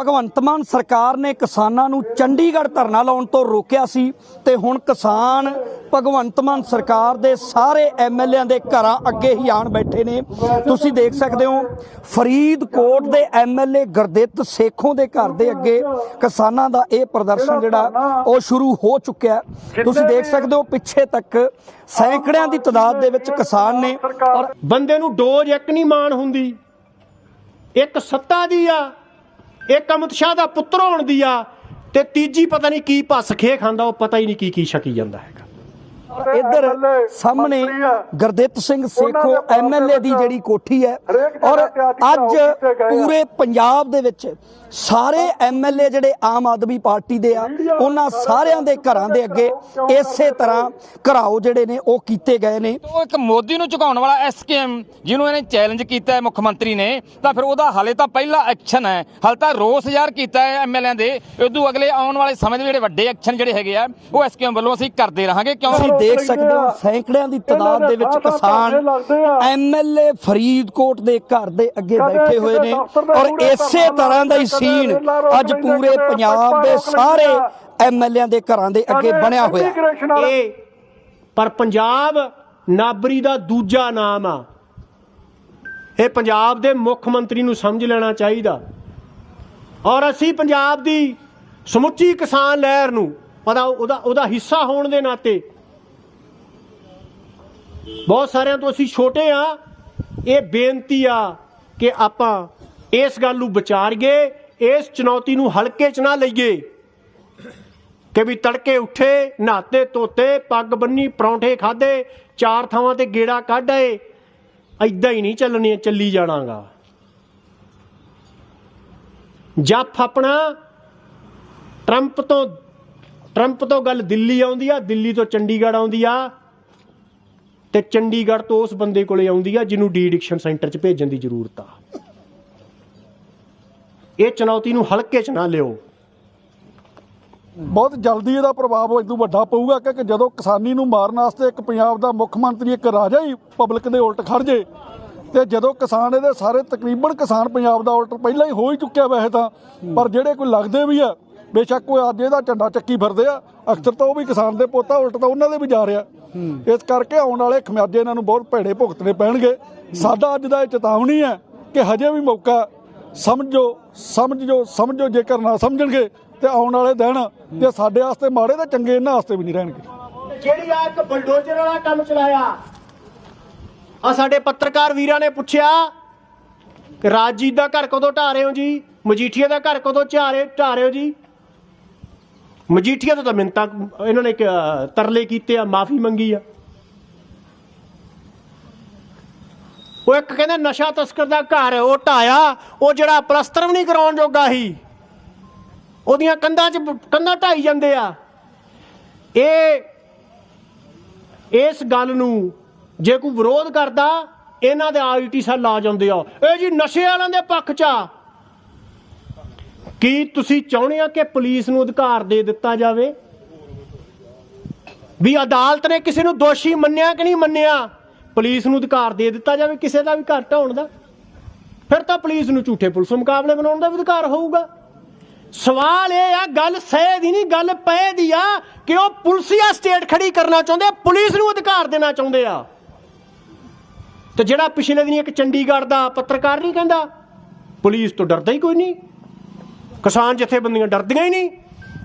ਭਗਵੰਤ ਮਾਨ ਸਰਕਾਰ ਨੇ ਕਿਸਾਨਾਂ ਨੂੰ ਚੰਡੀਗੜ੍ਹ ਧਰਨਾ ਲਾਉਣ ਤੋਂ ਰੋਕਿਆ ਸੀ ਤੇ ਹੁਣ ਕਿਸਾਨ ਭਗਵੰਤ ਮਾਨ ਸਰਕਾਰ ਦੇ ਸਾਰੇ ਐਮਐਲਏਆਂ ਦੇ ਘਰਾਂ ਅੱਗੇ ਹੀ ਆਣ ਬੈਠੇ ਨੇ। ਤੁਸੀਂ ਦੇਖ ਸਕਦੇ ਹੋ, ਫਰੀਦਕੋਟ ਦੇ ਐਮਐਲਏ ਗੁਰਦਿੱਤ ਸੇਖੋਂ ਦੇ ਘਰ ਦੇ ਅੱਗੇ ਕਿਸਾਨਾਂ ਦਾ ਇਹ ਪ੍ਰਦਰਸ਼ਨ ਜਿਹੜਾ, ਉਹ ਸ਼ੁਰੂ ਹੋ ਚੁੱਕਿਆ ਤੁਸੀਂ ਦੇਖ ਸਕਦੇ ਹੋ, ਪਿੱਛੇ ਤੱਕ ਸੈਂਕੜਿਆਂ ਦੀ ਤਾਦਾਦ ਦੇ ਵਿੱਚ ਕਿਸਾਨ ਨੇ ਔਰ ਬੰਦੇ ਨੂੰ ਡੋਜ਼ ਇੱਕ ਨਹੀਂ ਮਾਣ ਹੁੰਦੀ। ਇੱਕ ਸੱਤਾ ਦੀ ਆ। ਇੱਕ ਅਮਿਤ ਸ਼ਾਹ ਦਾ ਪੁੱਤਰ ਹੋਣ ਦੀ ਆ ਤੇ ਤੀਜੀ ਪਤਾ ਨਹੀਂ ਕੀ ਭੱਸ ਖੇ ਖਾਂਦਾ, ਉਹ ਪਤਾ ਹੀ ਨਹੀਂ ਕੀ ਕੀ ਛਕੀ ਜਾਂਦਾ ਹੈਗਾ। ਇੱਧਰ ਸਾਹਮਣੇ ਗੁਰਦਿੱਤ ਸਿੰਘ ਸੇਖੋ ਐਮਐਲਏ ਦੀ ਜਿਹੜੀ ਕੋਠੀ ਹੈ ਔਰ ਅੱਜ ਪੂਰੇ ਪੰਜਾਬ ਦੇ ਵਿੱਚ ਸਾਰੇ ਐਮਐਲਏ ਜਿਹੜੇ ਆਮ ਆਦਮੀ ਪਾਰਟੀ ਦੇ ਆ ਉਹਨਾਂ ਸਾਰਿਆਂ ਦੇ ਘਰਾਂ ਦੇ ਅੱਗੇ ਇਸੇ ਤਰ੍ਹਾਂ ਘਰਾਓ ਜਿਹੜੇ ਨੇ ਉਹ ਕੀਤੇ ਗਏ ਨੇ। ਉਹ ਇੱਕ ਮੋਦੀ ਨੂੰ ਝੁਕਾਉਣ ਵਾਲਾ ਐਸਕੇਐਮ ਜਿਹਨੂੰ ਇਹਨੇ ਚੈਲੰਜ ਕੀਤਾ ਹੈ ਮੁੱਖ ਮੰਤਰੀ ਨੇ ਤਾਂ ਫਿਰ ਉਹਦਾ ਹਾਲੇ ਤਾਂ ਪਹਿਲਾ ਐਕਸ਼ਨ ਹੈ। ਹਾਲੇ ਤਾਂ ਰੋਸ ਜ਼ਾਹਰ ਕੀਤਾ ਹੈ ਐਮਐਲਏ ਦੇ। ਉਦੋਂ ਅਗਲੇ ਆਉਣ ਵਾਲੇ ਸਮੇਂ ਦੇ ਜਿਹੜੇ ਵੱਡੇ ਐਕਸ਼ਨ ਜਿਹੜੇ ਹੈਗੇ ਆ ਉਹ ਐਸਕੇਐਮ ਵੱਲੋਂ ਅਸੀਂ ਕਰਦੇ ਰਹਾਂਗੇ। ਤੁਸੀਂ ਕਿਉਂ ਦੇਖ ਸਕਦੇ ਹੋ ਸੈਂਕੜਿਆਂ ਦੀ ਤਾਦਾਦ ਦੇ ਵਿੱਚ ਕਿਸਾਨ ਐਮਐਲਏ ਫਰੀਦਕੋਟ ਦੇ ਘਰ ਦੇ ਅੱਗੇ ਬੈਠੇ ਹੋਏ ਨੇ ਔਰ ਇਸੇ ਤਰ੍ਹਾਂ ਦਾ ਹੀ ਸੀਨ ਅੱਜ ਪੂਰੇ ਪੰਜਾਬ ਦੇ ਸਾਰੇ ਐਮਐਲਏਆਂ ਦੇ ਘਰਾਂ ਦੇ ਅੱਗੇ ਬਣਿਆ ਹੋਇਆ। ਇਹ ਪਰ ਪੰਜਾਬ ਨਾਬਰੀ ਦਾ ਦੂਜਾ ਨਾਮ ਆ। ਇਹ ਪੰਜਾਬ ਦੇ ਮੁੱਖ ਮੰਤਰੀ ਨੂੰ ਸਮਝ ਲੈਣਾ ਚਾਹੀਦਾ। ਔਰ ਅਸੀਂ ਪੰਜਾਬ ਦੀ ਸਮੁੱਚੀ ਕਿਸਾਨ ਲਹਿਰ ਨੂੰ ਉਹਦਾ ਉਹਦਾ ਉਹਦਾ ਹਿੱਸਾ ਹੋਣ ਦੇ ਨਾਤੇ ਬਹੁਤ ਸਾਰਿਆਂ ਤੋਂ ਅਸੀਂ ਛੋਟੇ ਆ। ਇਹ ਬੇਨਤੀ ਆ ਕਿ ਆਪਾਂ ਇਸ ਗੱਲ ਨੂੰ ਵਿਚਾਰੀਏ, ਇਸ ਚੁਣੌਤੀ ਨੂੰ ਹਲਕੇ 'ਚ ਨਾ ਲਈਏ ਕਿ ਵੀ ਤੜਕੇ ਉੱਠੇ, ਨਹਾਤੇ ਧੋਤੇ, ਪੱਗ ਬੰਨੀ, ਪਰੌਂਠੇ ਖਾਦੇ ਚਾਰ ਥਾਵਾਂ ਤੇ ਗੇੜਾ ਕੱਢ ਆਏ ਐਦਾਂ ਹੀ ਨਹੀਂ ਚੱਲਣੀ ਚੱਲੀ ਜਾਣਾਗਾ। ਜੱਫ ਆਪਣਾ, ਟਰੰਪ ਤੋਂ ਟਰੰਪ ਤੋਂ ਗੱਲ ਦਿੱਲੀ ਆਉਂਦੀ ਆ, ਦਿੱਲੀ ਤੋਂ ਚੰਡੀਗੜ੍ਹ ਆਉਂਦੀ ਆ। ਤੇ ਚੰਡੀਗੜ੍ਹ ਤੋਂ ਉਸ ਬੰਦੇ ਕੋਲੇ ਆਉਂਦੀ ਆ ਜਿਹਨੂੰ ਡੀ ਐਡਿਕਸ਼ਨ ਸੈਂਟਰ 'ਚ ਭੇਜਣ ਦੀ ਜ਼ਰੂਰਤ ਆ। ਇਹ ਚੁਣੌਤੀ ਨੂੰ ਹਲਕੇ 'ਚ ਨਾ ਲਿਓ। ਬਹੁਤ ਜਲਦੀ ਇਹਦਾ ਪ੍ਰਭਾਵ ਇਦੋਂ ਵੱਡਾ ਪਊਗਾ ਕਿ ਜਦੋਂ ਕਿਸਾਨੀ ਨੂੰ ਮਾਰਨ ਵਾਸਤੇ ਇੱਕ ਪੰਜਾਬ ਦਾ ਮੁੱਖ ਮੰਤਰੀ, ਇੱਕ ਰਾਜਾ ਹੀ ਪਬਲਿਕ ਦੇ ਉਲਟ ਖੜ ਜੇ, ਤੇ ਜਦੋਂ ਕਿਸਾਨ ਇਹਦੇ ਸਾਰੇ ਤਕਰੀਬਨ ਕਿਸਾਨ ਪੰਜਾਬ ਦਾ ਉਲਟ ਪਹਿਲਾਂ ਹੀ ਹੋ ਹੀ ਚੁੱਕਿਆ ਵੈਸੇ ਤਾਂ, ਪਰ ਜਿਹੜੇ ਕੋਈ ਲੱਗਦੇ ਵੀ ਆ, ਬੇਸ਼ੱਕ ਕੋਈ ਅੱਜ ਇਹਦਾ ਝੰਡਾ ਚੱਕੀ ਫਿਰਦੇ ਆ, ਅਕਸਰ ਤਾਂ ਉਹ ਵੀ ਕਿਸਾਨ ਦੇ ਪੋਤਾ ਉਲਟ ਤਾਂ ਉਹਨਾਂ ਦੇ ਵੀ ਜਾ ਰਿਹਾ। ਇਸ ਕਰਕੇ ਆਉਣ ਵਾਲੇ ਖਮਿਆਜੇ ਇਹਨਾਂ ਨੂੰ ਬਹੁਤ ਭੇੜੇ ਭੁਗਤਣੇ ਪੈਣਗੇ। ਸਾਡਾ ਅੱਜ ਦਾ ਇਹ ਚੇਤਾਵਨੀ ਹੈ ਕਿ ਹਜੇ ਵੀ ਮੌਕਾ ਸਮਝੋ ਸਮਝੋ ਸਮਝੋ, ਜੇਕਰ ਨਾ ਸਮਝਣਗੇ ਤੇ ਆਉਣ ਵਾਲੇ ਦਿਨ ਤੇ ਸਾਡੇ ਵਾਸਤੇ ਮਾੜੇ ਤੇ ਚੰਗੇ, ਇਹਨਾਂ ਵਾਸਤੇ ਵੀ ਨਹੀਂ ਰਹਿਣਗੇ। ਜਿਹੜੀ ਆ ਇੱਕ ਬਲਡੋਜ਼ਰ ਵਾਲਾ ਕੰਮ ਚਲਾਇਆ? ਆ ਸਾਡੇ ਪੱਤਰਕਾਰ ਵੀਰਾਂ ਨੇ ਪੁੱਛਿਆ ਕਿ ਰਾਜਜੀਤ ਦਾ ਘਰ ਕਦੋਂ ਢਾ ਰਹੇ ਹੋ ਜੀ? ਮਜੀਠੀਆ ਦਾ ਘਰ ਕਦੋਂ ਢਾ ਰਹੇ ਢਾ ਰਹੇ ਹੋ ਜੀ? ਮਜੀਠੀਆ ਤੋਂ ਤਾਂ ਮਿੰਤਾ ਇਹਨਾਂ ਨੇ ਤਰਲੇ ਕੀਤੇ ਆ, ਮਾਫੀ ਮੰਗੀ ਆ। ਉਹ ਇੱਕ ਕਹਿੰਦਾ ਨਸ਼ਾ ਤਸਕਰ ਦਾ ਘਰ ਉਹ ਢਾਇਆ, ਉਹ ਜਿਹੜਾ ਪਲਸਤਰ ਵੀ ਨਹੀਂ ਕਰਾਉਣ ਜੋਗਾ ਸੀ। ਉਹਦੀਆਂ ਕੰਧਾਂ 'ਚ, ਕੰਧਾਂ ਢਾਈ ਜਾਂਦੇ ਆ। ਇਹ, ਇਸ ਗੱਲ ਨੂੰ ਜੇ ਕੋਈ ਵਿਰੋਧ ਕਰਦਾ, ਇਹਨਾਂ ਦੇ ਆਈਟੀ ਸੈੱਲ ਆ ਜਾਂਦੇ ਆ। ਇਹ ਜੀ ਨਸ਼ੇ ਵਾਲਿਆਂ ਦੇ ਪੱਖ 'ਚ ਆ। ਕੀ ਤੁਸੀਂ ਚਾਹੁੰਦੇ ਆ ਕਿ ਪੁਲਿਸ ਨੂੰ ਅਧਿਕਾਰ ਦੇ ਦਿੱਤਾ ਜਾਵੇ? ਵੀ ਅਦਾਲਤ ਨੇ ਕਿਸੇ ਨੂੰ ਦੋਸ਼ੀ ਮੰਨਿਆ ਕਿ ਨਹੀਂ ਮੰਨਿਆ? ਪੁਲਿਸ ਨੂੰ ਅਧਿਕਾਰ ਦੇ ਦਿੱਤਾ ਜਾਵੇ ਕਿਸੇ ਦਾ ਵੀ ਘਰ ਢਾਉਣ ਦਾ? ਫਿਰ ਤਾਂ ਪੁਲਿਸ ਨੂੰ ਝੂਠੇ ਪੁਲਿਸ ਮੁਕਾਬਲੇ ਬਣਾਉਣ ਦਾ ਵੀ ਅਧਿਕਾਰ ਹੋਊਗਾ। ਸਵਾਲ ਇਹ ਆ ਗੱਲ ਸਹਿ ਦੀ ਨਹੀਂ ਗੱਲ ਪਏ ਦੀ ਆ ਕਿ ਉਹ ਪੁਲਸੀਆ ਸਟੇਟ ਖੜੀ ਕਰਨਾ ਚਾਹੁੰਦੇ ਆ, ਪੁਲਿਸ ਨੂੰ ਅਧਿਕਾਰ ਦੇਣਾ ਚਾਹੁੰਦੇ ਆ? ਤੇ ਜਿਹੜਾ ਪਿਛਲੇ ਦਿਨ ਇੱਕ ਚੰਡੀਗੜ੍ਹ ਦਾ ਪੱਤਰਕਾਰ ਨਹੀਂ ਕਹਿੰਦਾ ਪੁਲਿਸ ਤੋਂ ਡਰਦਾ ਹੀ ਕੋਈ ਨਹੀਂ। ਕਿਸਾਨ ਜਥੇਬੰਦੀਆਂ ਡਰਦੀਆਂ ਹੀ ਨਹੀਂ।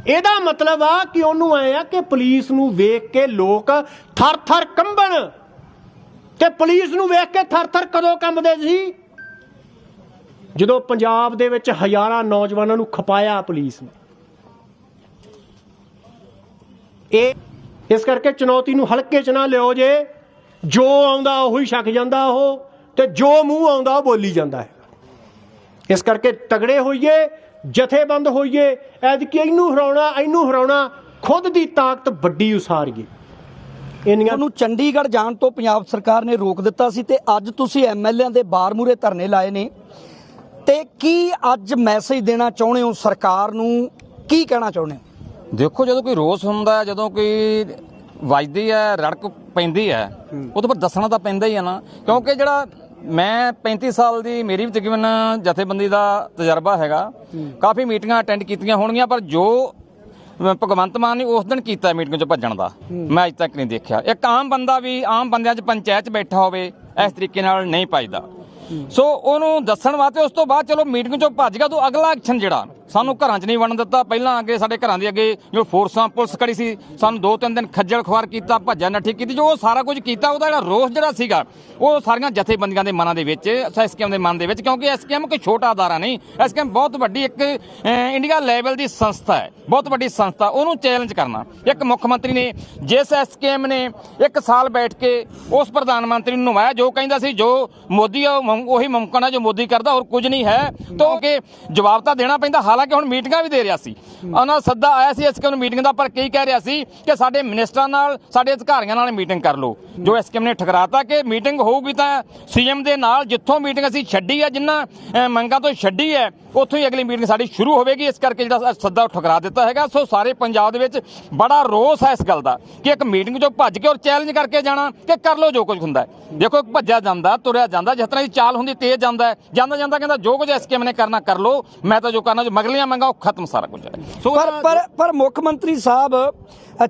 ਇਹਦਾ ਮਤਲਬ ਆ ਕਿ ਉਹਨੂੰ ਐ ਆ ਕਿ ਪੁਲਿਸ ਨੂੰ ਵੇਖ ਕੇ ਲੋਕ ਥਰ-ਥਰ ਕੰਬਣ। ਤੇ ਪੁਲਿਸ ਨੂੰ ਵੇਖ ਕੇ ਥਰ-ਥਰ ਕਦੋਂ ਕੰਬਦੇ ਸੀ? ਜਦੋਂ ਪੰਜਾਬ ਦੇ ਵਿੱਚ ਹਜ਼ਾਰਾਂ ਨੌਜਵਾਨਾਂ ਨੂੰ ਖਪਾਇਆ ਪੁਲਿਸ ਨੇ। ਇਹ, ਇਸ ਕਰਕੇ ਚੁਣੌਤੀ ਨੂੰ ਹਲਕੇ 'ਚ ਨਾ ਲਿਓ ਜੇ। ਜੋ ਆਉਂਦਾ ਉਹ ਹੀ ਛਕ ਜਾਂਦਾ ਉਹ, ਤੇ ਜੋ ਮੂੰਹ ਆਉਂਦਾ ਉਹ ਬੋਲੀ ਜਾਂਦਾ ਹੈ। ਇਸ ਕਰਕੇ ਤਗੜੇ ਹੋਈਏ ਜਥੇਬੰਦ ਹੋਈਏ ਐਤਕੀ ਇਹਨੂੰ ਹਰਾਉਣਾ ਇਹਨੂੰ ਹਰਾਉਣਾ ਖੁਦ ਦੀ ਤਾਕਤ ਵੱਡੀ ਉਸਾਰੀਏ। ਇੰਨੀਆਂ ਉਹਨੂੰ ਚੰਡੀਗੜ੍ਹ ਜਾਣ ਤੋਂ ਪੰਜਾਬ ਸਰਕਾਰ ਨੇ ਰੋਕ ਦਿੱਤਾ ਸੀ ਤੇ ਅੱਜ ਤੁਸੀਂ ਐਮਐਲਏਆਂ ਦੇ ਬਾਰ ਮੂਰੇ ਧਰਨੇ ਲਾਏ ਨੇ। ਤੇ ਕੀ ਅੱਜ ਮੈਸੇਜ ਦੇਣਾ ਚਾਹੁੰਦੇ ਹੋ ਸਰਕਾਰ ਨੂੰ? ਕੀ ਕਹਿਣਾ ਚਾਹੁੰਦੇ ਹੋ? ਦੇਖੋ ਜਦੋਂ ਕੋਈ ਰੋਸ ਹੁੰਦਾ ਹੈ, ਜਦੋਂ ਕੋਈ ਵੱਜਦੀ ਹੈ ਰੜਕ ਪੈਂਦੀ ਹੈ ਉਹ ਤਾਂ ਫਿਰ ਦੱਸਣਾ ਤਾਂ ਪੈਂਦਾ ਹੀ ਆ ਨਾ। ਕਿਉਂਕਿ ਜਿਹੜਾ ਮੈਂ 35 ਸਾਲ ਦੀ ਮੇਰੀ ਵੀ ਤਕਰੀਬਨ ਜਥੇਬੰਦੀ ਦਾ ਤਜਰਬਾ ਹੈਗਾ। ਕਾਫੀ ਮੀਟਿੰਗਾਂ ਅਟੈਂਡ ਕੀਤੀਆਂ ਹੋਣਗੀਆਂ ਪਰ ਜੋ ਭਗਵੰਤ ਮਾਨ ਨੇ ਉਸ ਦਿਨ ਕੀਤਾ ਮੀਟਿੰਗ 'ਚ ਭੱਜਣ ਦਾ ਮੈਂ ਅਜ ਤੱਕ ਨਹੀਂ ਦੇਖਿਆ। ਇੱਕ ਆਮ ਬੰਦਾ ਵੀ ਆਮ ਬੰਦਿਆਂ 'ਚ ਪੰਚਾਇਤ 'ਚ ਬੈਠਾ ਹੋਵੇ ਇਸ ਤਰੀਕੇ ਨਾਲ ਨਹੀਂ ਭੱਜਦਾ। ਸੋ ਉਹਨੂੰ ਦੱਸਣ ਵਾਸਤੇ ਉਸ ਤੋਂ ਬਾਅਦ ਚਲੋ ਮੀਟਿੰਗ 'ਚੋਂ ਭੱਜ ਗਿਆ ਤੋਂ ਅਗਲਾ ਐਕਸ਼ਨ ਜਿਹੜਾ? ਸਾਨੂੰ ਘਰਾਂ 'ਚ ਨਹੀਂ ਵੜਨ ਦਿੱਤਾ। ਪਹਿਲਾਂ ਅੱਗੇ ਸਾਡੇ ਘਰਾਂ ਦੇ ਅੱਗੇ ਜੋ ਫੋਰਸਾਂ ਪੁਲਿਸ ਖੜੀ ਸੀ ਸਾਨੂੰ ਦੋ ਤਿੰਨ ਦਿਨ ਖੱਜਲ ਖੁਆਰ ਕੀਤਾ ਭੱਜਾ ਨੱਠੀ ਕੀਤੀ ਜੋ ਉਹ ਸਾਰਾ ਕੁਝ ਕੀਤਾ ਉਹਦਾ ਜਿਹੜਾ ਰੋਸ ਜਿਹੜਾ ਸੀਗਾ ਉਹ ਸਾਰੀਆਂ ਜਥੇਬੰਦੀਆਂ ਦੇ ਮਨਾਂ ਦੇ ਵਿੱਚ ਐਸਕੇਐਮ ਦੇ ਮਨ ਦੇ ਵਿੱਚ ਕਿਉਂਕਿ ਐਸਕੇਐਮ ਕੋਈ ਛੋਟਾ ਅਦਾਰਾ ਨਹੀਂ। ਐਸਕੇਐਮ ਬਹੁਤ ਵੱਡੀ ਇੱਕ ਇੰਡੀਆ ਲੈਵਲ ਦੀ ਸੰਸਥਾ ਹੈ। ਬਹੁਤ ਵੱਡੀ ਸੰਸਥਾ ਉਹਨੂੰ ਚੈਲੰਜ ਕਰਨਾ। ਇੱਕ ਮੁੱਖ ਮੰਤਰੀ ਨੇ ਜਿਸ ਐਸਕੇਐਮ ਨੇ ਇੱਕ ਸਾਲ ਬੈਠ ਕੇ ਉਸ ਪ੍ਰਧਾਨ ਮੰਤਰੀ ਨੂੰ ਨਵਾਇਆ ਜੋ ਕਹਿੰਦਾ ਸੀ ਜੋ ਮੋਦੀ ਉਹ ਉਹੀ ਮੁਮਕਨ ਹੈ ਜੋ ਮੋਦੀ ਕਰਦਾ ਹੋਰ ਕੁਝ ਨਹੀਂ ਹੈ। ਤਾਂ ਕਿ ਜਵਾਬ ਤਾਂ ਦੇਣਾ ਪੈਂਦਾ ਹਾਲਾਂਕਿ ਹੁਣ ਮੀਟਿੰਗਾਂ ਵੀ ਦੇ ਰਿਹਾ ਸੀ। ਉਹਨਾਂ ਦਾ ਸੱਦਾ ਆਇਆ ਸੀ ਐਸਕੇਐਮ ਨੂੰ ਮੀਟਿੰਗ ਦਾ ਪਰ ਕੀ ਕਹਿ ਰਿਹਾ ਸੀ ਕਿ ਸਾਡੇ ਮਿਨਿਸਟਰਾਂ ਨਾਲ ਸਾਡੇ ਅਧਿਕਾਰੀਆਂ ਨਾਲ ਮੀਟਿੰਗ ਕਰ ਲਓ। ਜੋ ਐਸਕੇਐਮ ਨੇ ਠਕਰਾਤਾ ਕਿ ਮੀਟਿੰਗ ਹੋਊਗੀ ਤਾਂ ਸੀਐਮ ਦੇ ਨਾਲ ਜਿੱਥੋਂ ਮੀਟਿੰਗ ਅਸੀਂ ਛੱਡੀ ਹੈ ਜਿੰਨਾ ਅਹ, ਮੰਗਾਂ ਤੋਂ ਛੱਡੀ ਹੈ ਉੱਥੋਂ ਹੀ ਅਗਲੀ ਮੀਟਿੰਗ ਸਾਡੀ ਸ਼ੁਰੂ ਹੋਵੇਗੀ। ਇਸ ਕਰਕੇ ਜਿਹੜਾ ਸੱਦਾ ਉਹ ਠੁਕਰਾ ਦਿੱਤਾ ਹੈਗਾ। ਸੋ ਸਾਰੇ ਪੰਜਾਬ ਦੇ ਵਿੱਚ ਬੜਾ ਰੋਸ ਹੈ ਇਸ ਗੱਲ ਦਾ ਕਿ ਇੱਕ ਮੀਟਿੰਗ ਚੋਂ ਭੱਜ ਕੇ ਔਰ ਚੈਲੰਜ ਕਰਕੇ ਜਾਣਾ ਕਿ ਕਰ ਲਓ ਜੋ ਕੁਝ ਹੁੰਦਾ ਦੇਖੋ ਭੱਜਿਆ ਜਾਂਦਾ ਤੁਰਿਆ ਜਾਂਦਾ ਜਿਸ ਤਰ੍ਹਾਂ ਦੀ ਚਾਲ ਹੁੰਦੀ ਤੇਜ਼ ਜਾਂਦਾ ਜਾਂਦਾ ਜਾਂਦਾ ਕਹਿੰਦਾ ਜੋ ਕੁਝ ਐਸਕੇਐਮ ਨੇ ਕਰਨਾ ਕਰ ਲਓ। ਮੈਂ ਤਾਂ ਜੋ ਕਰਨਾ ਜੋ ਮਗਲੀਆਂ ਮੰਗਾ ਉਹ ਖਤਮ ਸਾਰਾ ਕੁਝ ਹੈ। ਪਰ ਪਰ ਪਰ ਮੁੱਖ ਮੰਤਰੀ ਸਾਹਿਬ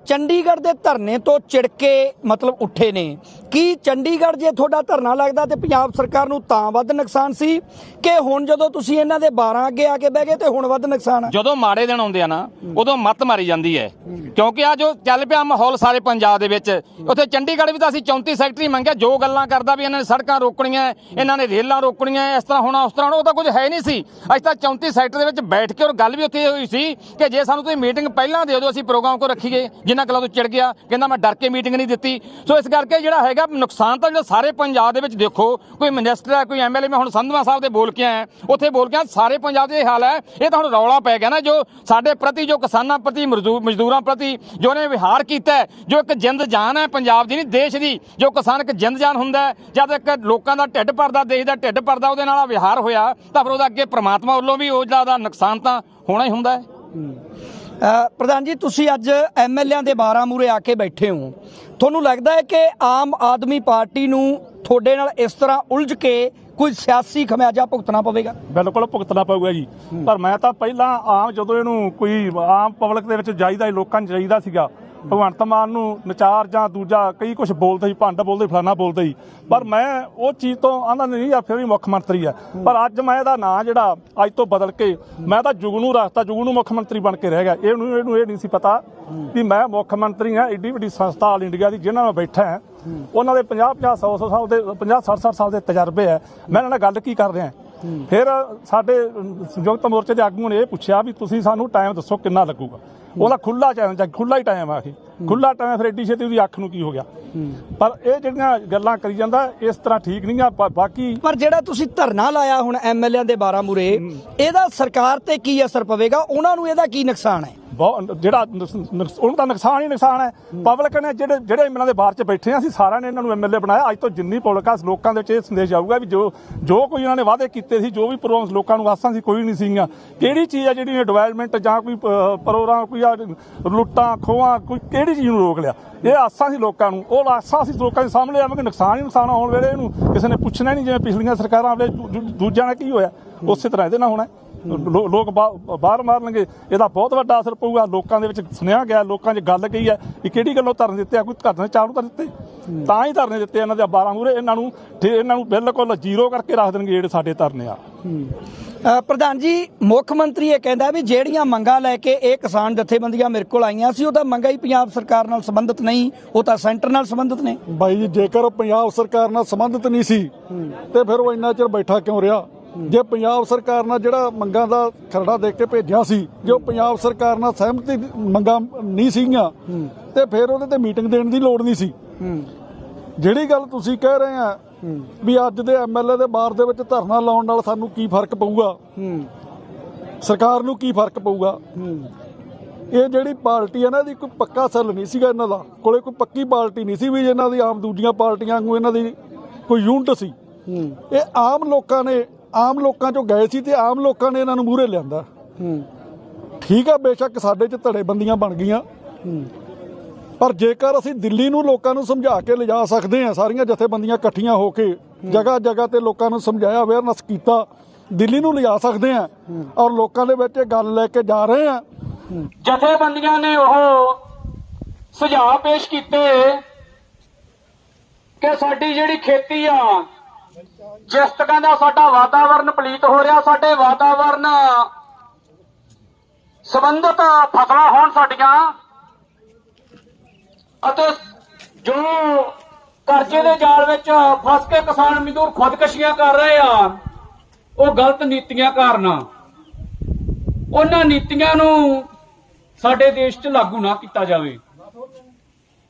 ਚੰਡੀਗੜ੍ਹ ਦੇ ਧਰਨੇ ਤੋਂ ਚਿੜਕੇ ਮਤਲਬ ਉੱਠੇ ਨੇ। ਕੀ ਚੰਡੀਗੜ੍ਹ ਜੇ ਤੁਹਾਡਾ ਧਰਨਾ ਲੱਗਦਾ ਤੇ ਪੰਜਾਬ ਸਰਕਾਰ ਨੂੰ ਤਾਂ ਵੱਧ ਨੁਕਸਾਨ ਸੀ ਕਿ ਹੁਣ ਜਦੋਂ ਤੁਸੀਂ ਇਹਨਾਂ ਦੇ 12 ਅੱਗੇ ਆ ਕੇ ਬਹਿ ਗਏ ਤੇ ਹੁਣ ਵੱਧ ਨੁਕਸਾਨ ਆ? ਜਦੋਂ ਮਾੜੇ ਦਿਨ ਆਉਂਦੇ ਆ ਨਾ, ਉਦੋਂ ਮੱਤ ਮਾਰੀ ਜਾਂਦੀ ਹੈ। ਕਿਉਂਕਿ ਆ ਜੋ ਚੱਲ ਪਿਆ ਮਾਹੌਲ ਸਾਰੇ ਪੰਜਾਬ ਦੇ ਵਿੱਚ, ਉੱਥੇ ਚੰਡੀਗੜ੍ਹ ਵੀ ਤਾਂ ਅਸੀਂ 34 ਸੈਕਟਰੀ ਮੰਗਿਆ, ਜੋ ਗੱਲਾਂ ਕਰਦਾ ਵੀ ਇਹਨਾਂ ਨੇ ਸੜਕਾਂ ਰੋਕਣੀਆਂ, ਇਹਨਾਂ ਨੇ ਰੇਲਾਂ ਰੋਕਣੀਆਂ, ਇਸ ਤਰ੍ਹਾਂ ਹੋਣਾ ਉਸ ਤਰ੍ਹਾਂ ਹੋਣਾ ਉਹ ਤਾਂ ਕੁਝ ਹੈ ਨਹੀਂ ਸੀ। ਅੱਜ ਤਾਂ 34 ਸੈਕਟਰ ਦੇ ਵਿੱਚ ਬੈਠ ਕੇ ਔਰ ਗੱਲ ਵੀ ਉੱਥੇ ਇਹ ਹੋਈ ਸੀ ਕਿ ਜੇ ਸਾਨੂੰ ਤੁਸੀਂ ਮੀਟਿੰਗ ਪਹਿਲਾਂ ਦੇ ਦਿਓ, ਅਸੀਂ ਪ੍ਰੋਗਰਾਮ ਕੋ ਰੱਖੀਏ। ਜਿੰਨਾ ਗੱਲਾਂ ਤੋਂ ਚਿੜ ਗਿਆ, ਕਹਿੰਦਾ ਮੈਂ ਡਰ ਕੇ ਮੀਟਿੰਗ ਨਹੀਂ ਦਿੱਤੀ। ਸੋ ਇਸ ਕਰਕੇ ਜਿਹੜਾ ਹੈਗਾ ਨੁਕਸਾਨ ਤਾਂ ਜਿਹੜਾ ਸਾਰੇ ਪੰਜਾਬ ਦੇ ਵਿੱਚ ਦੇਖੋ, ਕੋਈ ਮਿਨਿਸਟਰ ਹੈ, ਕੋਈ ਐਮਐਲਏ ਮੈਂ ਹੁਣ ਸੰਧਵਾ ਸਾਹਿਬ ਦੇ ਬੋਲ ਕੇ ਆਇਆ ਉੱਥੇ ਬੋਲ ਕੇ ਸਾਰੇ ਪੰਜਾਬ ਦੇ ਇਹ ਹਾਲ ਹੈ, ਇਹ ਤਾਂ ਹੁਣ ਰੌਲਾ ਪੈ ਗਿਆ ਨਾ ਜੋ ਸਾਡੇ ਪ੍ਰਤੀ, ਜੋ ਕਿਸਾਨਾਂ ਪ੍ਰਤੀ ਮਜ਼ਦੂ- ਮਜ਼ਦੂਰਾਂ ਪ੍ਰਤੀ ਜੋ ਨੇ ਵਿਹਾਰ ਕੀਤਾ ਜੋ ਇੱਕ ਜਿੰਦ ਜਾਨ ਹੈ ਪੰਜਾਬ ਦੀ, ਨਹੀਂ ਦੇਸ਼ ਦੀ, ਜੋ ਕਿਸਾਨ ਇੱਕ ਜਿੰਦ ਜਾਨ ਹੁੰਦਾ ਜਦ ਇੱਕ ਲੋਕਾਂ ਦਾ ਢਿੱਡ ਭਰਦਾ, ਦੇਸ਼ ਦਾ ਢਿੱਡ ਭਰਦਾ, ਉਹਦੇ ਨਾਲ ਵਿਹਾਰ ਹੋਇਆ, ਤਾਂ ਫਿਰ ਉਹਦਾ ਅੱਗੇ ਪ੍ਰਮਾਤਮਾ ਵੱਲੋਂ ਵੀ ਉਹ ਦਾ ਨੁਕਸਾਨ ਤਾਂ ਹੋਣਾ ਹੀ ਹੁੰਦਾ ਹੈ। ਪ੍ਰਧਾਨ ਜੀ, ਤੁਸੀਂ ਅੱਜ ਐਮਐਲਏਆਂ ਦੇ 12 ਮੂਰੇ ਆ ਕੇ ਬੈਠੇ ਹੋ। ਤੁਹਾਨੂੰ ਲੱਗਦਾ ਹੈ ਕਿ ਆਮ ਆਦਮੀ ਪਾਰਟੀ ਨੂੰ ਤੁਹਾਡੇ ਨਾਲ ਇਸ ਤਰ੍ਹਾਂ ਉਲਝ ਕੇ ਕੋਈ ਸਿਆਸੀ ਖਮਿਆਜਾ ਭੁਗਤਣਾ ਪਵੇਗਾ? ਬਿਲਕੁਲ ਭੁਗਤਣਾ ਪਊਗਾ ਜੀ। ਪਰ ਮੈਂ ਤਾਂ ਪਹਿਲਾਂ ਆਮ ਜਦੋਂ ਇਹਨੂੰ ਕੋਈ ਆਮ ਪਬਲਿਕ ਦੇ ਵਿੱਚ ਜਾਈਦਾ, ਲੋਕਾਂ 'ਚ ਜਾਈਦਾ ਸੀਗਾ ਭਗਵੰਤ ਮਾਨ ਨੂੰ ਨਚਾਰ ਜਾਂ ਦੂਜਾ ਕਈ ਕੁਝ ਬੋਲਦੇ ਸੀ, ਭੰਡ ਬੋਲਦੇ ਫਲਾਣਾ ਬੋਲਦੇ ਸੀ। ਪਰ ਮੈਂ ਉਹ ਚੀਜ਼ ਤੋਂ ਆਂਦਾ ਨਹੀਂ ਆ ਫਿਰ ਵੀ ਮੁੱਖ ਮੰਤਰੀ ਆ। ਪਰ ਅੱਜ ਮੈਂ ਇਹਦਾ ਨਾਂ ਜਿਹੜਾ ਅੱਜ ਤੋਂ ਬਦਲ ਕੇ ਮੈਂ ਤਾਂ ਜੁਗਨੂ ਰੱਖਤਾ ਜੁਗਨੂ ਮੁੱਖ ਮੰਤਰੀ ਬਣ ਕੇ ਰਹਿ ਗਿਆ। ਇਹਨੂੰ ਇਹਨੂੰ ਇਹ ਨਹੀਂ ਸੀ ਪਤਾ ਵੀ ਮੈਂ ਮੁੱਖ ਮੰਤਰੀ ਹਾਂ, ਏਡੀ ਵੱਡੀ ਸੰਸਥਾ ਆਲ ਇੰਡੀਆ ਦੀ ਜਿਹਨਾਂ ਨਾਲ ਬੈਠਾ ਹਾਂ। ਉਹਨਾਂ ਦੇ 50 50 100 100 ਸਾਲ ਦੇ 50 60 60 ਸਾਲ ਦੇ ਤਜਰਬੇ ਹੈ ਮੈਂ ਇਹਨਾਂ ਨਾਲ ਗੱਲ ਕੀ ਕਰ ਰਿਹਾ? ਫਿਰ ਸਾਡੇ ਸੰਯੁਕਤ ਮੋਰਚੇ ਦੇ ਆਗੂਆਂ ਨੇ ਇਹ ਪੁੱਛਿਆ ਵੀ ਤੁਸੀਂ ਸਾਨੂੰ ਟਾਈਮ ਦੱਸੋ ਕਿੰਨਾ ਲੱਗੂਗਾ। ਉਹਦਾ ਖੁੱਲਾ ਚੈਲੰਜ ਹੈ ਖੁੱਲਾ ਹੀ ਟਾਈਮ ਆ ਇਹ। ਖੁੱਲਾ ਟਾਈਮ ਫਿਰ ਏਡੀ ਛੇਤੀ ਉਹਦੀ ਅੱਖ ਨੂੰ ਕੀ ਹੋ ਗਿਆ। ਪਰ ਇਹ ਜਿਹੜੀਆਂ ਗੱਲਾਂ ਕਰੀ ਜਾਂਦਾ ਇਸ ਤਰ੍ਹਾਂ ਠੀਕ ਨਹੀਂ ਆ ਬਾਕੀ ਪਰ ਜਿਹੜਾ ਤੁਸੀਂ ਧਰਨਾ ਲਾਇਆ ਹੁਣ ਐਮਐਲਏਆਂ ਦੇ 12 ਮੂਰੇ ਇਹਦਾ ਸਰਕਾਰ ਤੇ ਕੀ ਅਸਰ ਪਵੇਗਾ? ਉਹਨਾਂ ਨੂੰ ਇਹਦਾ ਕੀ ਨੁਕਸਾਨ ਹੈ? ਬਹੁਤ ਜਿਹੜਾ ਨੁਕਸ- ਉਹਨਾਂ ਦਾ ਨੁਕਸਾਨ ਹੀ ਨੁਕਸਾਨ ਹੈ। ਪਬਲਿਕ ਨੇ ਜਿਹੜੇ ਜਿਹੜੇ ਇਹਨਾਂ ਦੇ ਬਾਹਰ ਚ ਬੈਠੇ ਆ ਅਸੀਂ ਸਾਰਿਆਂ ਨੇ ਇਹਨਾਂ ਨੂੰ ਐਮਐਲਏ ਬਣਾਇਆ। ਅੱਜ ਤੋਂ ਜਿੰਨੀ ਪਬਲਿਕ ਆ ਲੋਕਾਂ ਦੇ ਵਿੱਚ ਇਹ ਸੰਦੇਸ਼ ਜਾਊਗਾ ਵੀ ਜੋ ਜੋ ਕੋਈ ਇਹਨਾਂ ਨੇ ਵਾਅਦੇ ਕੀਤੇ ਸੀ ਜੋ ਵੀ ਪ੍ਰੋਗਰਾਮ ਲੋਕਾਂ ਨੂੰ ਆਸਾਂ ਸੀ ਕੋਈ ਨਹੀਂ ਸੀਗੀਆਂ। ਕਿਹੜੀ ਚੀਜ਼ ਆ ਜਿਹੜੀ ਡਿਵੈਲਪਮੈਂਟ ਜਾਂ ਕੋਈ ਪ੍ਰੋਗਰਾਮ ਕੋਈ ਆ ਲੁੱਟਾਂ ਖੋਹਾਂ ਕੋਈ ਕਿਹੜੀ ਚੀਜ਼ ਨੂੰ ਰੋਕ ਲਿਆ? ਇਹ ਆਸਾਂ ਸੀ ਲੋਕਾਂ ਨੂੰ। ਉਹ ਆਸਾਂ ਸੀ ਲੋਕਾਂ ਦੇ ਸਾਹਮਣੇ ਆਵਾਂਗੇ ਨੁਕਸਾਨ ਹੀ ਨੁਕਸਾਨ ਆਉਣ ਵੇਲੇ ਇਹਨੂੰ ਕਿਸੇ ਨੇ ਪੁੱਛਣਾ ਹੀ ਨਹੀਂ ਜਿਵੇਂ ਪਿਛਲੀਆਂ ਸਰਕਾਰਾਂ ਵੇਲੇ ਦੂ- ਦੂ- ਦੂਜਿਆਂ ਨਾਲ ਕੀ ਹੋਇਆ? ਉਸੇ ਤਰ੍ਹਾਂ ਇਹਦੇ ਨਾਲ ਹੋਣਾ। ਹੈ। ਲੋ- ਲੋਕ ਬਾ- ਬਾਹਰ ਮਾਰਨਗੇ ਇਹਦਾ ਬਹੁਤ ਵੱਡਾ ਅਸਰ ਪਊਗਾ। ਲੋਕਾਂ ਦੇ ਵਿੱਚ ਸੁਣਿਆ ਗਿਆ ਲੋਕਾਂ 'ਚ ਗੱਲ ਗਈ ਹੈ ਕਿ ਕਿਹੜੀ ਗੱਲੋਂ ਧਰਨ ਦਿੱਤੇ ਆ ਕੋਈ ਧਰਨੇ ਚਾਲੂ ਕਰ ਦਿੱਤੇ? ਤਾਂ ਹੀ ਧਰਨੇ ਦਿੱਤੇ ਇਹਨਾਂ ਦੇ 12 ਮੂਰੇ ਇਹਨਾਂ ਨੂੰ ਠੇ- ਇਹਨਾਂ ਨੂੰ ਬਿਲਕੁਲ ਜ਼ੀਰੋ ਕਰਕੇ ਰੱਖ ਦੇਣਗੇ ਜਿਹੜੇ ਸਾਡੇ ਧਰਨੇ ਆ। ਅ, ਪ੍ਰਧਾਨ ਜੀ ਮੁੱਖ ਮੰਤਰੀ ਇਹ ਕਹਿੰਦਾ ਵੀ ਜਿਹੜੀਆਂ ਮੰਗਾਂ ਲੈ ਕੇ ਇਹ ਕਿਸਾਨ ਜਥੇਬੰਦੀਆਂ ਮੇਰੇ ਕੋਲ ਆਈਆਂ ਸੀ ਉਹ ਤਾਂ ਮੰਗਾਂ ਹੀ ਪੰਜਾਬ ਸਰਕਾਰ ਨਾਲ ਸੰਬੰਧਿਤ ਨਹੀਂ ਉਹ ਤਾਂ ਸੈਂਟਰ ਨਾਲ ਸੰਬੰਧਿਤ ਨੇ। ਬਾਈ ਜੀ ਜੇਕਰ ਪੰਜਾਬ ਸਰਕਾਰ ਨਾਲ ਸੰਬੰਧਿਤ ਨਹੀਂ ਸੀ ਤੇ ਫਿਰ ਉਹ ਇੰਨਾ ਚਿਰ ਬੈਠਾ ਕਿਉਂ ਰਿਹਾ? ਜੇ ਪੰਜਾਬ ਸਰਕਾਰ ਨਾਲ ਜਿਹੜਾ ਮੰਗਾਂ ਦਾ ਖਰੜਾ ਦੇ ਕੇ ਭੇਜਿਆ ਸੀ ਜੋ ਪੰਜਾਬ ਸਰਕਾਰ ਨਾਲ ਸਹਿਮਤੀ ਮੰਗਾਂ ਨਹੀਂ ਸੀਗੀਆਂ ਤੇ ਫਿਰ ਉਹਦੇ ਤੇ ਮੀਟਿੰਗ ਦੇਣ ਦੀ ਲੋੜ ਨਹੀਂ ਸੀ। ਜਿਹੜੀ ਗੱਲ ਤੁਸੀਂ ਕਹਿ ਰਹੇ ਆ ਵੀ ਅੱਜ ਦੇ ਐਮਐਲਏ ਦੇ ਬਾਰ ਦੇ ਵਿੱਚ ਧਰਨਾ ਲਾਉਣ ਨਾਲ ਸਾਨੂੰ ਕੀ ਫ਼ਰਕ ਪਊਗਾ? ਸਰਕਾਰ ਨੂੰ ਕੀ ਫ਼ਰਕ ਪਊਗਾ? ਇਹ ਜਿਹੜੀ ਪਾਰਟੀ ਹੈ ਨਾ ਇਹਦੀ ਕੋਈ ਪੱਕਾ ਸੈੱਲ ਨਹੀਂ ਸੀਗਾ ਇਹਨਾਂ ਦਾ। ਕੋਲੇ ਕੋਈ ਪੱਕੀ ਪਾਰਟੀ ਨਹੀਂ ਸੀ ਵੀ ਇਹਨਾਂ ਦੀ ਆਮ ਦੂਜੀਆਂ ਪਾਰਟੀਆਂ ਵਾਂਗੂ ਇਹਨਾਂ ਦੀ ਕੋਈ ਯੂਨਿਟ ਸੀ। ਇਹ ਆਮ ਲੋਕਾਂ ਨੇ ਆਮ ਲੋਕਾਂ ਚੋਂ ਗਏ ਸੀ ਤੇ ਆਮ ਲੋਕਾਂ ਨੇ ਇਹਨਾਂ ਨੂੰ ਮੂਹਰੇ ਲਿਆਂਦਾ। ਠੀਕ ਆ ਬੇਸ਼ੱਕ ਸਾਡੇ 'ਚ ਧੜੇ ਬੰਦੀਆਂ ਬਣ ਗਈਆਂ। ਪਰ ਜੇਕਰ ਅਸੀਂ ਦਿੱਲੀ ਨੂੰ ਲੋਕਾਂ ਨੂੰ ਸਮਝਾ ਕੇ ਲਿਜਾ ਸਕਦੇ ਹਾਂ ਸਾਰੀਆਂ ਜਥੇਬੰਦੀਆਂ ਇਕੱਠੀਆਂ ਹੋ ਕੇ ਜਗ੍ਹਾ ਜਗ੍ਹਾ ਤੇ ਲੋਕਾਂ ਨੂੰ ਸਮਝਾਇਆ ਅਵੇਅਰਨੈਸ ਕੀਤਾ ਦਿੱਲੀ ਨੂੰ ਲਿਜਾ ਸਕਦੇ ਹਾਂ ਔਰ ਲੋਕਾਂ ਦੇ ਵਿੱਚ ਇਹ ਗੱਲ ਲੈ ਕੇ ਜਾ ਰਹੇ ਹਾਂ। ਜਥੇਬੰਦੀਆਂ ਨੇ ਉਹ ਸੁਝਾਅ ਪੇਸ਼ ਕੀਤੇ ਕਿ ਸਾਡੀ ਜਿਹੜੀ ਖੇਤੀ ਆ ਜਿਸ ਤਰ੍ਹਾਂ ਦਾ ਸਾਡਾ ਵਾਤਾਵਰਨ ਪਲੀਤ ਹੋ ਰਿਹਾ, ਸਾਡੇ ਵਾਤਾਵਰਨ ਸੰਬੰਧਤ ਫਸਲਾਂ ਹੋਣ ਸਾਡੀਆਂ, ਅਤੇ ਜੋ ਕਰਜ਼ੇ ਦੇ ਜਾਲ ਵਿੱਚ ਫਸ ਕੇ ਕਿਸਾਨ ਮਜ਼ਦੂਰ ਖੁਦਕਸ਼ੀਆਂ ਕਰ ਰਹੇ ਆ, ਉਹ ਗਲਤ ਨੀਤੀਆਂ ਕਾਰਨ ਉਹਨਾਂ ਨੀਤੀਆਂ ਨੂੰ ਸਾਡੇ ਦੇਸ਼ 'ਚ ਲਾਗੂ ਨਾ ਕੀਤਾ ਜਾਵੇ।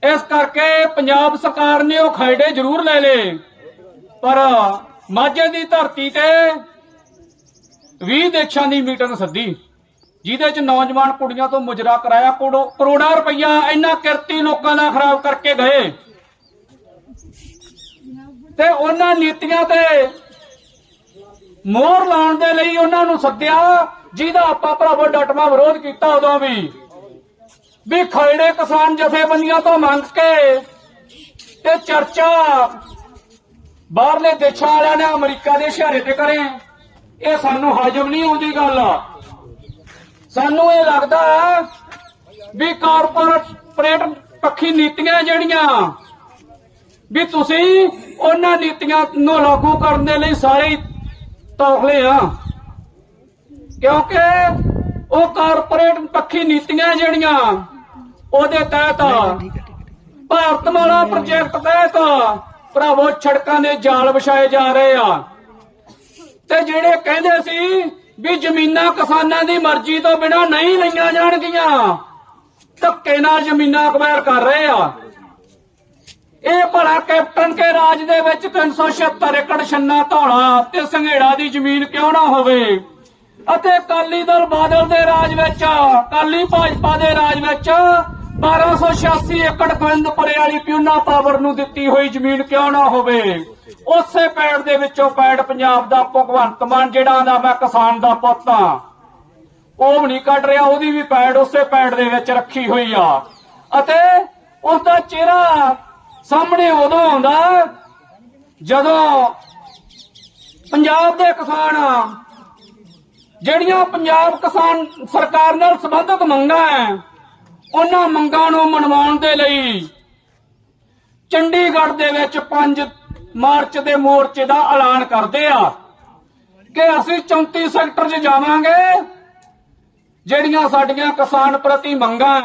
ਇਸ ਕਰਕੇ ਪੰਜਾਬ ਸਰਕਾਰ ਨੇ ਉਹ ਖਰੜੇ ਜ਼ਰੂਰ ਲੈ ਲਏ। ਪਰ ਮਾਝੇ ਦੀ ਧਰਤੀ ਤੇ 20 ਦੇਸ਼ਾਂ ਦੀ ਮੀਟਿੰਗ ਸੱਦੀ, ਜਿਹਦੇ 'ਚ ਨੌਜਵਾਨ ਕੁੜੀਆਂ ਤੋਂ ਮੁਜਰਾ ਕਰਾਇਆ ਕਰੋੜਾਂ ਰੁਪਈਆ ਇੰਨਾ ਕਿਰਤੀ ਲੋਕਾਂ ਦਾ ਖਰਾਬ ਕਰਕੇ ਗਏ। ਤੇ ਉਹਨਾਂ ਨੀਤੀਆਂ ਤੇ ਮੋਹਰ ਲਾਉਣ ਦੇ ਲਈ ਉਹਨਾਂ ਨੂੰ ਸੱਦਿਆ, ਜਿਹਦਾ ਆਪਾਂ ਭਰਾਵੋ ਡਟਵਾ ਵਿਰੋਧ ਕੀਤਾ ਉਦੋਂ ਵੀ। ਵੀ ਖੜੇ ਕਿਸਾਨ ਜਥੇਬੰਦੀਆਂ ਤੋਂ ਮੰਗ ਕੇ ਤੇ ਚਰਚਾ ਬਾਹਰਲੇ ਦੇਸ਼ਾਂ ਵਾਲਿਆਂ ਨੇ ਅਮਰੀਕਾ ਦੇ ਇਸ਼ਾਰੇ ਤੇ ਕਰੇ। ਇਹ ਸਾਨੂੰ ਹਾਜ਼ਮ ਨਹੀਂ ਆਉਂਦੀ ਗੱਲ। ਸਾਨੂੰ ਇਹ ਲੱਗਦਾ ਹੈ ਵੀ ਕਾਰਪੋਰੇਟ ਪੱਖੀ ਨੀਤੀਆਂ ਜਿਹੜੀਆਂ, ਵੀ ਤੁਸੀਂ ਉਹਨਾਂ ਨੀਤੀਆਂ ਨੂੰ ਲਾਗੂ ਕਰਨ ਦੇ ਲਈ ਸਾਰੇ ਹੀ ਤੌਖਲੇ ਆ। ਕਿਉਂਕਿ ਉਹ ਕਾਰਪੋਰੇਟ ਪੱਖੀ ਨੀਤੀਆਂ ਜਿਹੜੀਆਂ, ਉਹਦੇ ਤਹਿਤ ਭਾਰਤ ਭਾਰਤਮਾਲਾ ਪ੍ਰੋਜੈਕਟ ਤਹਿਤ ਭਰਾਵੋ, ਛੜਕਾਂ ਦੇ ਜਾਲ ਵਿਛਾਏ ਜਾ ਰਹੇ ਆ। ਤੇ ਜਿਹੜੇ ਕਹਿੰਦੇ ਸੀ ਵੀ ਜ਼ਮੀਨਾਂ ਕਿਸਾਨਾਂ ਦੀ ਮਰਜ਼ੀ ਤੋਂ ਬਿਨਾ ਨਹੀਂ ਲਈਆਂ ਜਾਣਗੀਆਂ, ਧੱਕੇ ਨਾਲ ਜ਼ਮੀਨਾਂ ਅਕਵਾਇਰ ਕਰ ਰਹੇ ਆ। ਇਹ ਭਲਾ ਕੈਪਟਨ ਕੇ ਰਾਜ ਦੇ ਵਿੱਚ 376 ਏਕੜ ਛੰਨਾ ਧੌਲਾ ਤੇ ਸੰਘੇੜਾ ਦੀ ਜ਼ਮੀਨ ਕਿਉਂ ਨਾ ਹੋਵੇ? ਅਤੇ ਅਕਾਲੀ ਦਲ ਬਾਦਲ ਦੇ ਰਾਜ ਵਿੱਚ, ਅਕਾਲੀ ਭਾਜਪਾ ਦੇ ਰਾਜ ਵਿੱਚ 1286 ਏਕੜ ਗੋਬਿੰਦਪੁਰੇ ਵਾਲੀ ਪਿਉਨਾ ਪਾਵਰ ਨੂੰ ਦਿੱਤੀ ਹੋਈ ਜ਼ਮੀਨ ਕਿਉਂ ਨਾ ਹੋਵੇ? ਉਸੇ ਪੈੜ ਦੇ ਵਿੱਚੋਂ ਪੈੜ ਪੰਜਾਬ ਦਾ ਭਗਵੰਤ ਮਾਨ, ਜਿਹੜਾ ਦਾ ਮੈਂ ਕਿਸਾਨ ਦਾ ਪੁੱਤ ਆ ਉਹ ਵੀ ਨਹੀਂ ਕੱਢ ਰਿਹਾ, ਉਹਦੀ ਵੀ ਪੈੜ ਉਸੇ ਪੈੜ ਦੇ ਵਿੱਚ ਰੱਖੀ ਹੋਈ ਆ। ਅਤੇ ਉਸ ਦਾ ਚਿਹਰਾ ਸਾਹਮਣੇ ਉਦੋਂ ਆਉਂਦਾ, ਜਦੋਂ ਪੰਜਾਬ ਦੇ ਕਿਸਾਨ, ਜਿਹੜੀਆਂ ਪੰਜਾਬ ਕਿਸਾਨ ਸਰਕਾਰ ਨਾਲ ਸੰਬੰਧਿਤ ਮੰਗਾਂ ਹੈ ਉਹਨਾਂ ਮੰਗਾਂ ਨੂੰ ਮਨਵਾਉਣ ਦੇ ਲਈ ਚੰਡੀਗੜ੍ਹ ਦੇ ਵਿੱਚ 5 ਮਾਰਚ ਦੇ ਮੋਰਚੇ ਦਾ ਐਲਾਨ ਕਰਦੇ ਆ ਕਿ ਅਸੀਂ 34 ਸੈਕਟਰ 'ਚ ਜਾਵਾਂਗੇ, ਜਿਹੜੀਆਂ ਸਾਡੀਆਂ ਕਿਸਾਨ ਪ੍ਰਤੀ ਮੰਗਾਂ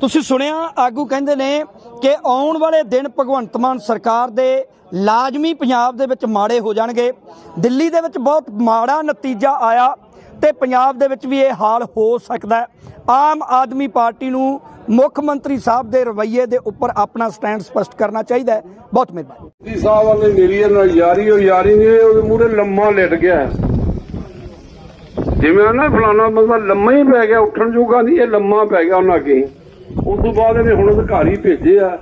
ਤੁਸੀਂ ਸੁਣਿਆ, ਆਗੂ ਕਹਿੰਦੇ ਨੇ ਕਿ ਆਉਣ ਵਾਲੇ ਦਿਨ ਭਗਵੰਤ ਮਾਨ ਸਰਕਾਰ ਦੇ ਲਾਜ਼ਮੀ ਪੰਜਾਬ ਦੇ ਵਿੱਚ ਮਾੜੇ ਹੋ ਜਾਣਗੇ। ਦਿੱਲੀ ਦੇ ਵਿੱਚ ਬਹੁਤ ਮਾੜਾ ਨਤੀਜਾ ਆਇਆ। ਤੇ ਪੰਜਾਬ ਦੇ ਵਿੱਚ ਵੀ ਇਹ ਹਾਲ ਹੋ ਸਕਦਾ ਹੈ। ਆਮ ਆਦਮੀ ਪਾਰਟੀ ਨੂੰ ਮੁੱਖ ਮੰਤਰੀ ਸਾਹਿਬ ਦੇ ਰਵੱਈਏ ਦੇ ਉੱਪਰ ਆਪਣਾ ਸਟੈਂਡ ਸਪਸ਼ਟ ਕਰਨਾ ਚਾਹੀਦਾ ਹੈ। ਬਹੁਤ ਮਿਹਰਬਾਨੀ। ਜੀ ਸਾਹਿਬ ਵਾਲੇ ਮੇਰੀ ਨਾਲ ਯਾਰੀ ਉਹ ਯਾਰੀ ਨਹੀਂ ਉਹਦੇ ਮੂਹਰੇ ਲੰਮਾ ਲਿਟ ਗਿਆ। ਹੈ। ਜਿਵੇਂ ਨਾ ਫਲਾਣਾ ਬੰਦਾ ਲੰਮਾ ਹੀ ਪੈ ਗਿਆ ਉੱਠਣ ਜੋਗਾ ਨਹੀਂ ਇਹ ਲੰਮਾ ਪੈ ਗਿਆ ਉਹਨਾਂ ਅੱਗੇ। ਉਸ ਤੋਂ ਬਾਅਦ ਇਹਨੇ ਹੁਣ ਅਧਿਕਾਰੀ ਭੇਜੇ ਆ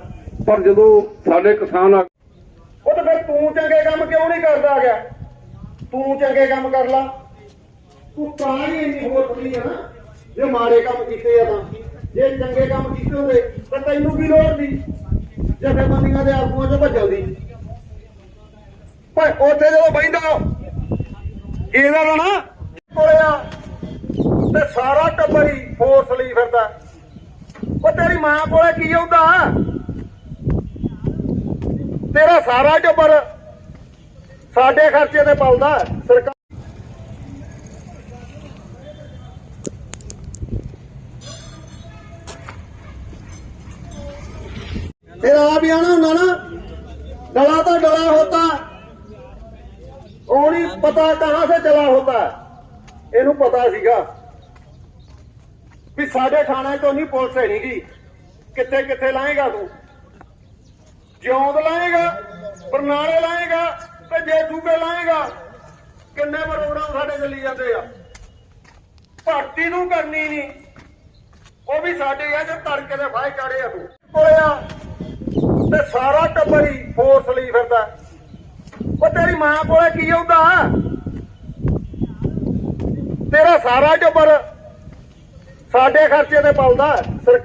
ਪਰ ਜਦੋਂ ਸਾਡੇ ਕਿਸਾਨ ਆ ਉਹ ਤਾਂ ਫਿਰ ਤੂੰ ਚੰਗੇ ਕੰਮ ਕਿਉਂ ਨਹੀਂ ਕਰਦਾ ਗਿਆ? ਤੂੰ ਚੰਗੇ ਕੰਮ ਕਰ ਲਾ। ਤੂੰ ਤਾਂ ਹੀ ਇੰਨੀ ਹੋਰ ਬਣੀ ਨਾ, ਜੇ ਮਾੜੇ ਕੰਮ ਕੀਤੇ ਆ ਤਾਂ, ਜੇ ਚੰਗੇ ਕੰਮ ਕੀਤੇ ਹੁੰਦੇ ਤਾਂ ਤੈਨੂੰ ਕੀ ਲੋੜ ਸੀ? ਜਥੇਬੰਦੀਆਂ ਦੇ ਆਗੂਆਂ ਚੋਂ ਭੱਜਣ ਦੀ। ਪਰ ਉੱਥੇ ਜਦੋਂ ਬੈਂਦਾ ਇਹਦਾ ਤਾਂ ਨਾ ਕੋਲਿਆ ਤੇ ਸਾਰਾ ਟੱਬਰ ਹੀ ਫੋਰਸ ਲਈ ਫਿਰਦਾ। ਉਹ ਤੇਰੀ ਮਾਂ ਕੋਲੇ ਕੀ ਆਉਂਦਾ? ਤੇਰਾ ਸਾਰਾ ਟੱਬਰ ਸਾਡੇ ਖਰਚੇ ਤੇ ਪਲਦਾ, ਸਰਕਾਰ ਫਿਰ ਆ ਵੀ ਆਣਾ ਹੁੰਦਾ ਨਾ। ਡਲਾ ਤਾਂ ਡਲਾ ਹੋਤਾ ਉਹ ਨਹੀਂ ਪਤਾ ਕਹਾਂ ਸੇ ਚਲਾ ਇਹਨੂੰ ਪਤਾ ਸੀਗਾ ਵੀ ਸਾਡੇ ਥਾਣੇ ਤੋਂ ਨਹੀਂ ਪੁਲਿਸ ਹੈ ਨਹੀਂਗੀ ਕਿੱਥੇ ਕਿੱਥੇ ਲਾਏਗਾ ਤੂੰ? ਜਿਉਂਦ ਲਾਏਗਾ, ਬਰਨਾਲੇ ਲਾਏਗਾ ਤੇ ਜੇ ਦੂਬੇ ਲਾਏਗਾ। ਕਿੰਨੇ ਬਰੋੜਾ ਸਾਡੇ ਚੱਲੀ ਜਾਂਦੇ ਆ। ਭਰਤੀ ਨੂੰ ਕਰਨੀ ਨਹੀਂ। ਉਹ ਵੀ ਸਾਡੇ ਆ ਜੇ ਤੜਕੇ ਦੇ ਫਾਇ ਚਾੜੇ ਆ ਤੂੰ। ਕੋਲੇ ਆ। ਤੇ ਸਾਰਾ ਟੱਬਰ ਹੀ ਫੋਰਸ ਲਈ ਫਿਰਦਾ। ਉਹ ਤੇਰੀ ਮਾਂ ਕੋਲੇ ਕੀ ਆਉਂਦਾ? ਤੇਰਾ ਸਾਰਾ ਟੱਬਰ ਸਾਡੇ ਖਰਚੇ ਤੇ ਪਲਦਾ ਸਰਕਾਰ